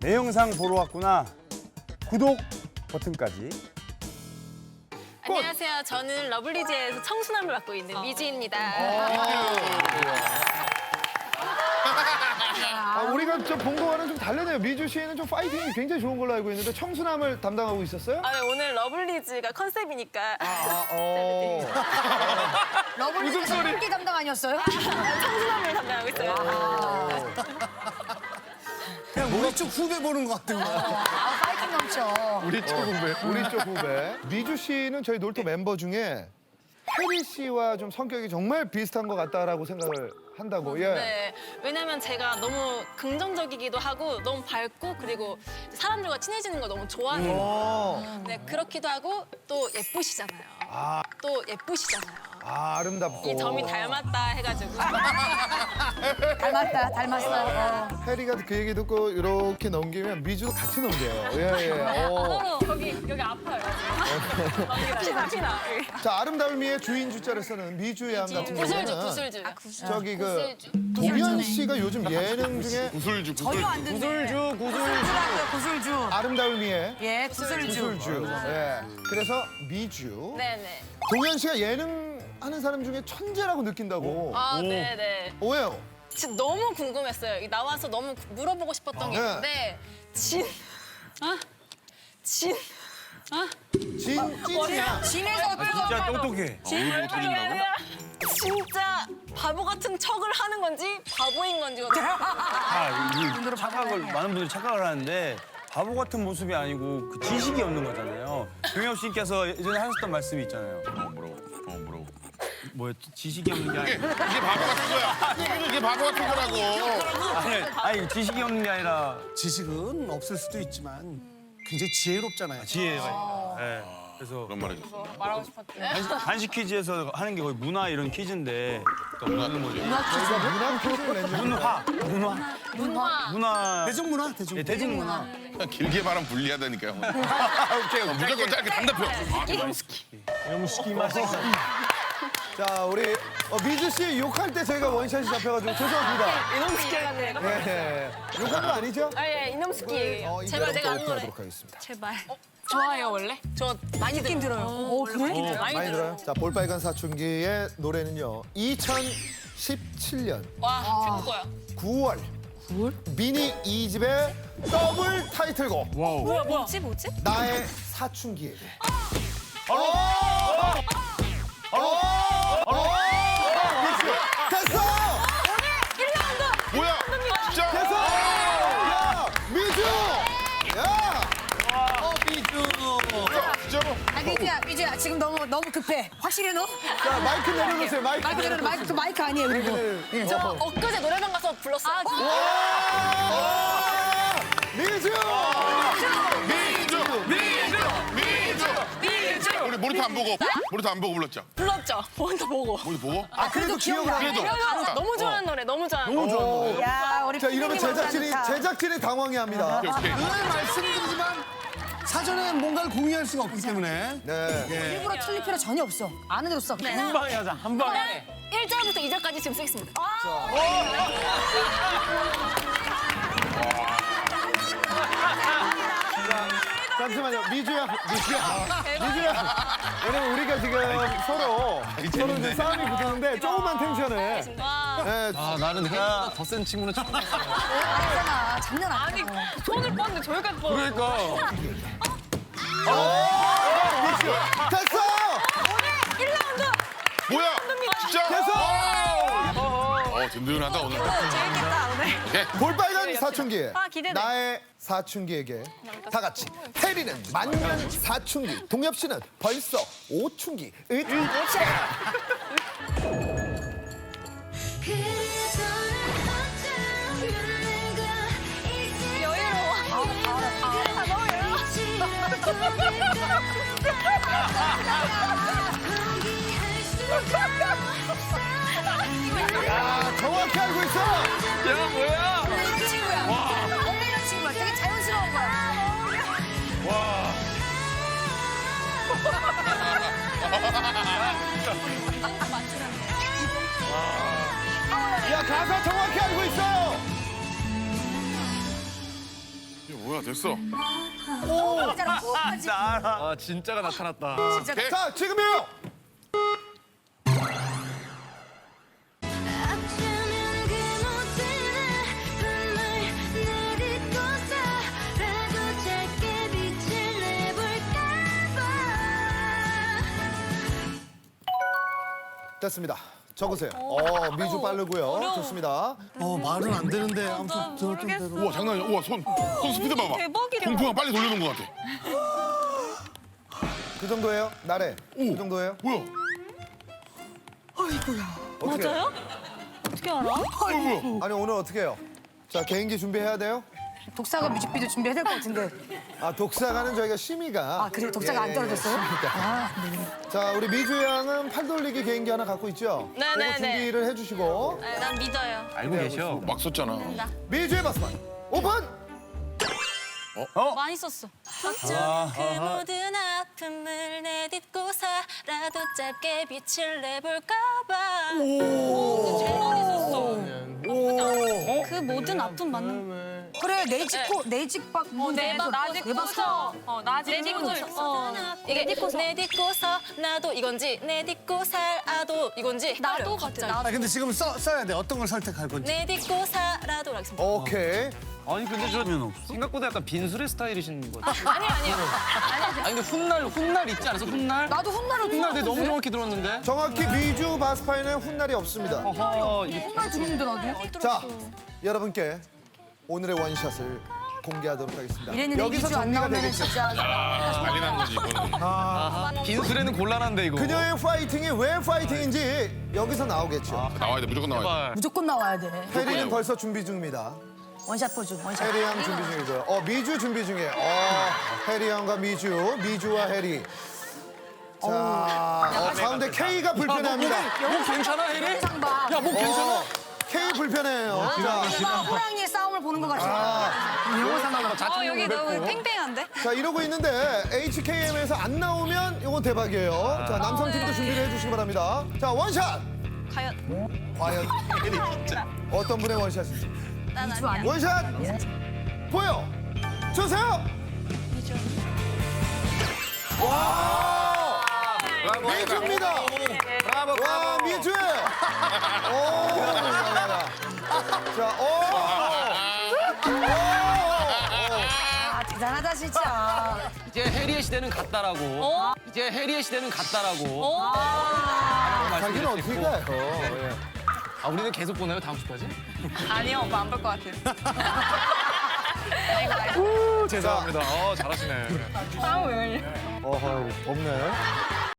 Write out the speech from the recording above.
내 영상 보러 왔구나. 구독 버튼까지. 안녕하세요. 저는 러블리즈에서 청순함을 맡고 있는 미지입니다. 아, 우리가 저본 거와는 좀 다르네요. 미주 씨는 좀 파이팅이 굉장히 좋은 걸로 알고 있는데 청순함을 담당하고 있었어요? 아, 네, 오늘 러블리즈가 컨셉이니까 아, 어. 러블리즈 무슨 소리? 인기 담당 아니었어요? 청순함을 담당하고 있어요. 그냥 우리 쪽 후배 보는 것 같은 거. 아, 파이팅 넘쳐. 우리 쪽 후배. 우리 쪽 후배. 미주 씨는 저희 놀토 멤버 중에 혜리 씨와 좀 성격이 정말 비슷한 것 같다라고 생각을 한다고. 예. 네, 왜냐면 제가 너무 긍정적이기도 하고 너무 밝고 그리고 사람들과 친해지는 걸 너무 좋아해요. 어. 네, 그렇기도 하고 또 예쁘시잖아요. 또 예쁘시잖아요. 아, 아름답고. 이 점이 닮았다 해가지고 닮았다, 닮았어. 어. 혜리가 그 얘기 듣고 이렇게 넘기면 미주도 같이 넘겨요. 예, 예. 어. 여기 여기 아파요. 피나 피나. 자, 아름다움이의 주인 주자를 쓰는 미주 양 같은 구슬주 경우는 구슬주. 저기 그 동현 씨가 요즘 예능 중에 구슬주 전혀 안 듣네. 구슬주, 구슬주. 구슬주, 구슬주. 아름다움이의 예, 구슬주. 구슬주. 예. 그래서 미주. 네네. 동현 씨가 예능 하는 사람 중에 천재라고 느낀다고. 아 네네. 왜요? 진짜 너무 궁금했어요. 이 나와서 너무 물어보고 싶었던 게 네. 있는데 진, 아, 진, 진 찐이야. 진에서 진짜 똑똑해. 얼굴 틀린다고? 진짜 바보 같은 척을 하는 건지 바보인 건지 아, 이 착각을 많은 분들이 착각을 하는데 바보 같은 모습이 아니고 그 지식이 없는 거잖아요. 동혁 씨께서 예전에 하셨던 말씀이 있잖아요. 어 뭐라고? 뭐였지? 지식이 없는 게 이게 아니라 이게 바보 같은 거야. 이게 바보 같은 거라고. 아니, 아니 지식이 없는 게 아니라 지식은 없을 수도 있지만 굉장히 지혜롭잖아요. 지혜가 있다. 예. 그래서 그런 말 해줬어. 말하고 싶었대. 간식, 간식 퀴즈에서 하는 게 거의 문화 이런 퀴즈인데 문화 뭐죠? 저희가 문화 퀴즈를 냈는데 문화, 문화, 문화. 문화. 대중문화, 대중. 예, 대중문화. 길게 말하면 불리하다니까요. 오케이, 어, 무조건 짧게 단답형. 자 우리 어, 미주 씨 욕할 때 저희가 원샷이 잡혀가지고 죄송합니다. 이놈 스키라고 예, 예. 욕한 거 아니죠? 아, 예, 이놈 스키예요. 어, 제발 내가 안 노래. 하도록 하겠습니다. 제발. 좋아해요 원래? 저 많이 느낌 들어요. 오, 그래? 많이, 많이 들어요? 자 볼빨간 사춘기의 노래는요. 2017년 와, 제 거야. 9월 9월? 미니 2집의 더블 타이틀곡 뭐야, 뭐지, 뭐지? 나의 사춘기에게. 됐어! 너무, 너무 급해. 확실히 너? 자, 마이크 내려놓으세요, 마이크. 마이크 내려놓 마이크, 그 마이크 아니에요, 그리고. 네. 저 엊그제 노래방 가서 불렀어요. 아, 와! 미주! 미주! 미주! 미주! 미주! 우리 모니터 안 보고 모니터 안 보고 불렀죠? 불렀죠. 먼저 보고. 모니터 보고? 아, 그래도 기억을 안 그래도. 해. 너무 좋아하는 노래, 너무 좋아하는 노래. 오. 야, 우리 자, 이러면 피디님 제작진이. 제작진이 당황해 합니다. 오케이 오케이. 늘 말씀드리지만 사전에 뭔가를 공유할 수가 없기 때문에 네. 일부러 틀릴 필요 전혀 없어. 아는 대로 써. 한 방에 하자, 한 방에. 1절부터 2절까지 지금 쓰겠습니다. 잠시만요, 미주야, 미주야, 미주야. 왜냐면 우리가 지금 서로 서로 이제 싸움이 붙었는데 조금만 텐션을. 와, 네, 아 나는 혜리보다 더 센 친구는 처음 봤어. 알잖아. 장난 아니고. 손을 뻗는데 저기까지 뻗어. 그러니까. 됐어! 뭐야? 진짜? 됐어! 어 든든하다 오늘. 재밌겠다, 오늘. 볼빨간 사춘기. 아, 기대돼. 나의 사춘기에게 다 같이 혜리는 만년 사춘기, 동엽 씨는 벌써 오춘기. 으, 여유로워. 아, 너무 야, 야, 가사 정확히 알고 있어. 뭐야 됐어. 알아. 아 진짜가 나타났다. 자, 지금이요. 됐습니다. 적으세요. 어, 미주 빠르고요. 좋습니다. 어 말은 안 되는데 아무튼 들었던 대로. 우와 장난 아니야. 우와 손, 손 스피드 봐봐. 대박이래. 공포가 빨리 돌려놓은 것 같아. 그 정도예요? 나래. 그 정도예요? 뭐야? 어떻게 맞아요? 어떻게 알아? 어 뭐야? 아니, 오늘 어떻게 해요? 자, 개인기 준비해야 돼요? 독사가 뮤직비디오 준비해야 될 것 같은데. 아, 독사가는 저희가 심의가. 아, 그래요? 독사가 안 떨어졌어요? 아, 네. 자, 우리 미주 양은 팔 돌리기 개인기 하나 갖고 있죠? 네네네. 그거 준비를 해주시고. 네, 난 믿어요. 알고 계셔. 막 썼잖아. 미주의 바스만 오픈! 많이 썼어. 어쩜 그 모든 아픔을 내딛고서라도 짧게 빛을 내볼까봐. 제일 많이 썼어. 그 모든 아픔 맞는 그래, 내 집고, 내집박. 어, 내박 나짓고서 어, 나짓고서 어, 이게 내 딛고서 나도 이건지 내 딛고 살아도 이건지 나도 같아 아 근데 지금 써, 써야 돼. 어떤 걸 선택할 건지. 내 딛고 살아도 하겠습니다. 오케이. 아니 근데 저 생각보다 약간 빈수레 스타일이신 것 같아요. 아니 아니요. 아니 근데 훗날 훗날 있지 않았어? 훗날? 나도 훗날을 훗날 내 너무 정확히 들었는데. 정확히 미주 바스파에는 훗날이 없습니다. 어허 이게 훗날 들었는데, 나도. 자, 여러분께 오늘의 원샷을 공개하도록 하겠습니다. 이랬는데 여기서 미주 안 정리가 나오면 되겠죠. 진짜. 아, 난리 난 거지 이거는. 빈수레는 곤란한데 이거. 그녀의 파이팅이 왜 파이팅인지 여기서 나오겠죠. 나와야 돼 무조건 나와야 돼. 제발. 무조건 나와야 돼. 해리는 벌써 준비 중입니다. 원샷 포즈, 원샷. 해리 양 준비 중이고요. 어, 미주 준비 중이에요. 어, 해리 양과 미주, 미주와 해리. 자, 어, 가운데 K가 불편해합니다. 목 괜찮아 혜리? 상봐. 야 목 괜찮아? 어, K 불편해요. 자, 내가 호랑이의 싸움을 보는 것 같아. 어 여기 너무 팽팽한데? 자, 이러고 있는데 HKM에서 안 나오면 이건 대박이에요. 자, 남성팀도 준비를 해주시기 바랍니다. 자, 원샷! 과연 과연 어떤 분의 원샷인지. 난 아니야. 원샷 보여 주세요. 와 미주입니다. 브라보 와 미주. 오. 자 오. 아, 대단하다, 진짜. 이제 해리의 시대는 갔다라고. 어? 이제 해리의 시대는 갔다라고. 어? 자기는 어떻게 가요? 예. 아 우리는 계속 보나요 다음 주까지? 아니요 오빠 안 볼 것 같아요. 죄송합니다. 어 잘하시네. 싸움을. 어허 없네.